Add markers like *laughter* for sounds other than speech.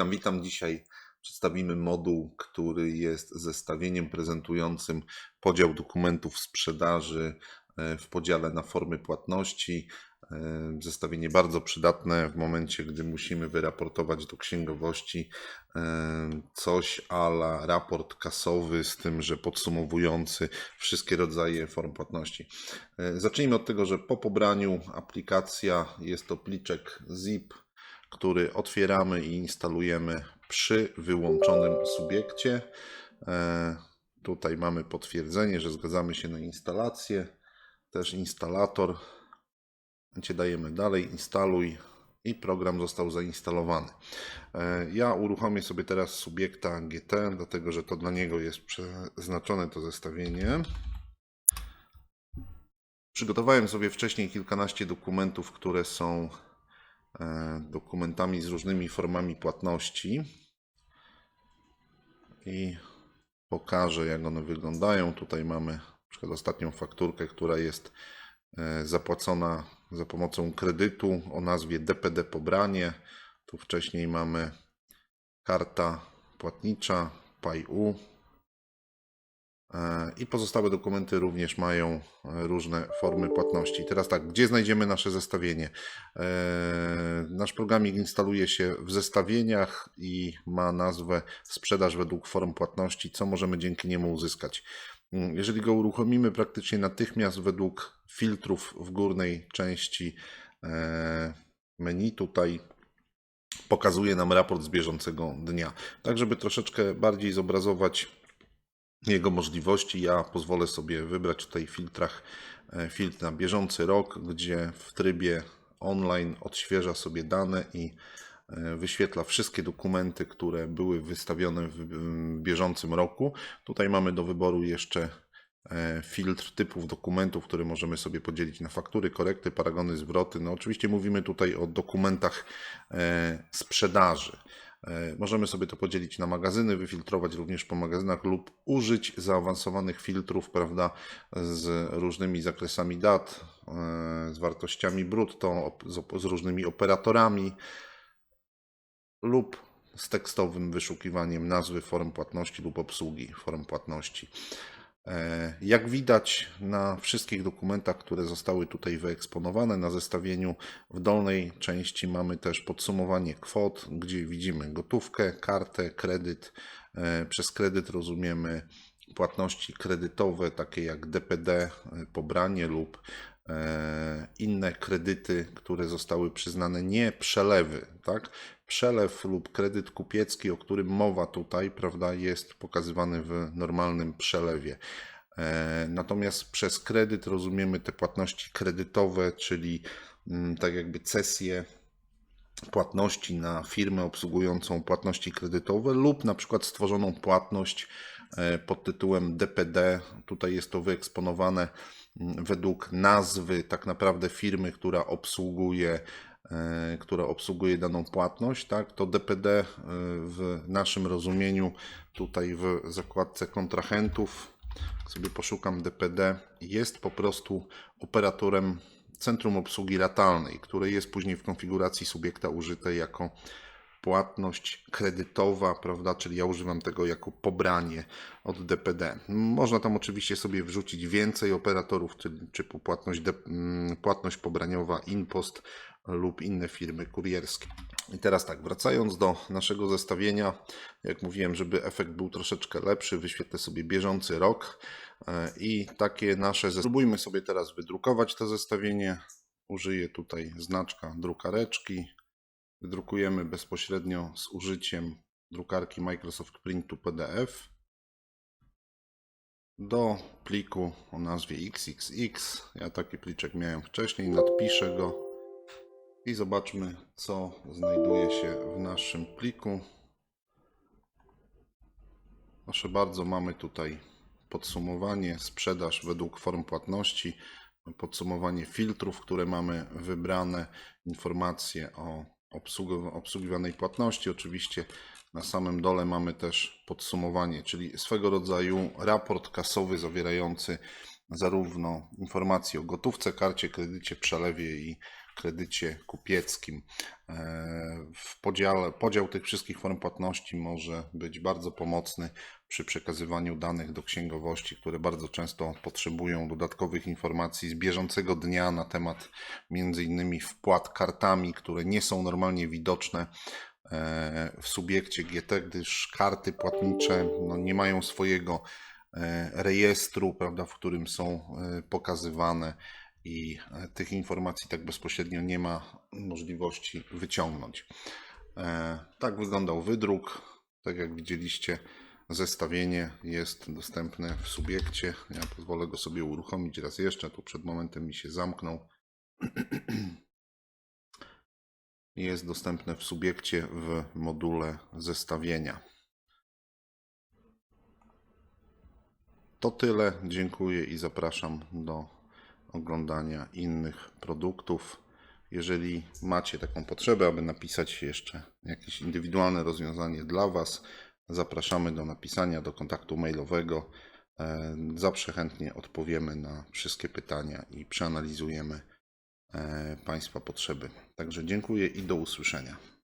Witam, witam. Dzisiaj przedstawimy moduł, który jest zestawieniem prezentującym podział dokumentów sprzedaży e, w podziale na formy płatności. E, Zestawienie bardzo przydatne w momencie, gdy musimy wyraportować do księgowości e, coś ala raport kasowy, z tym, że podsumowujący wszystkie rodzaje form płatności. Zacznijmy od tego, że po pobraniu aplikacja jest to pliczek zip, który otwieramy i instalujemy przy wyłączonym subiekcie. E, Tutaj mamy potwierdzenie, że zgadzamy się na instalację. Też instalator. Dajemy dalej, instaluj i program został zainstalowany. E, Ja uruchomię sobie teraz subiekta GT, dlatego że to dla niego jest przeznaczone to zestawienie. Przygotowałem sobie wcześniej kilkanaście dokumentów, które są dokumentami z różnymi formami płatności. I pokażę, jak one wyglądają. Tutaj mamy na przykład ostatnią fakturkę, która jest e, zapłacona za pomocą kredytu o nazwie DPD Pobranie. Tu wcześniej mamy karta płatnicza PayU. I pozostałe dokumenty również mają e, różne formy płatności. Teraz tak, gdzie znajdziemy nasze zestawienie? E, Nasz programik instaluje się w zestawieniach i ma nazwę sprzedaż według form płatności. Co możemy dzięki niemu uzyskać? Mm, Jeżeli go uruchomimy praktycznie natychmiast według filtrów w górnej części e, menu, tutaj pokazuje nam raport z bieżącego dnia. Tak, żeby troszeczkę bardziej zobrazować jego możliwości. Ja pozwolę sobie wybrać tutaj w filtrach e, filtr na bieżący rok, gdzie w trybie online odświeża sobie dane i e, wyświetla wszystkie dokumenty, które były wystawione w bieżącym roku. Tutaj mamy do wyboru jeszcze e, filtr typów dokumentów, które możemy sobie podzielić na faktury, korekty, paragony, zwroty. No oczywiście mówimy tutaj o dokumentach sprzedaży. E, Możemy sobie to podzielić na magazyny, wyfiltrować również po magazynach lub użyć zaawansowanych filtrów, prawda, z różnymi zakresami dat, e, z wartościami brutto, z różnymi operatorami lub z tekstowym wyszukiwaniem nazwy form płatności lub obsługi form płatności. E, Jak widać na wszystkich dokumentach, które zostały tutaj wyeksponowane na zestawieniu, w dolnej części mamy też podsumowanie kwot, gdzie widzimy gotówkę, kartę, kredyt. E, Przez kredyt rozumiemy płatności kredytowe, takie jak DPD, e, pobranie lub inne kredyty, które zostały przyznane, nie przelewy, tak? Przelew lub kredyt kupiecki, o którym mowa tutaj, prawda, jest pokazywany w normalnym przelewie. E, Natomiast przez kredyt rozumiemy te płatności kredytowe, czyli mm, tak jakby cesje płatności na firmę obsługującą płatności kredytowe lub na przykład stworzoną płatność e, pod tytułem DPD. Tutaj jest to wyeksponowane mm, według nazwy tak naprawdę firmy, która obsługuje e, która obsługuje daną płatność, tak, to DPD e, w naszym rozumieniu tutaj w zakładce kontrahentów, sobie poszukam DPD, jest po prostu operatorem centrum obsługi ratalnej, które jest później w konfiguracji subiekta użyte jako płatność kredytowa, prawda? Czyli ja używam tego jako pobranie od DPD. Można tam oczywiście sobie wrzucić więcej operatorów, ty- typu płatność, mm, płatność pobraniowa, InPost lub inne firmy kurierskie. I teraz tak, wracając do naszego zestawienia, jak mówiłem, żeby efekt był troszeczkę lepszy, wyświetlę sobie bieżący rok e, i takie nasze. Spróbujmy sobie teraz wydrukować to zestawienie. Użyję tutaj znaczka drukareczki. Wydrukujemy bezpośrednio z użyciem drukarki Microsoft Print to PDF do pliku o nazwie XXX. Ja taki pliczek miałem wcześniej, nadpiszę go i zobaczmy, co znajduje się w naszym pliku. Proszę bardzo, mamy tutaj podsumowanie, sprzedaż według form płatności, podsumowanie filtrów, które mamy wybrane, informacje o obsługiwanej płatności. Oczywiście na samym dole mamy też podsumowanie, czyli swego rodzaju raport kasowy zawierający zarówno informacje o gotówce, karcie, kredycie, przelewie i kredycie kupieckim. E, W podziale, podział tych wszystkich form płatności może być bardzo pomocny przy przekazywaniu danych do księgowości, które bardzo często potrzebują dodatkowych informacji z bieżącego dnia na temat innymi wpłat kartami, które nie są normalnie widoczne e, w subiekcie GT, gdyż karty płatnicze no, nie mają swojego e, rejestru, prawda, w którym są e, pokazywane i tych informacji tak bezpośrednio nie ma możliwości wyciągnąć. Tak wyglądał wydruk. Tak jak widzieliście, zestawienie jest dostępne w subiekcie. Ja pozwolę go sobie uruchomić raz jeszcze. Tu przed momentem mi się zamknął. *clears throat* Jest dostępne w subiekcie w module zestawienia. To tyle. Dziękuję i zapraszam do oglądania innych produktów. Jeżeli macie taką potrzebę, aby napisać jeszcze jakieś indywidualne rozwiązanie dla Was, zapraszamy do napisania do kontaktu mailowego. E, Zawsze chętnie odpowiemy na wszystkie pytania i przeanalizujemy e, Państwa potrzeby. Także dziękuję i do usłyszenia.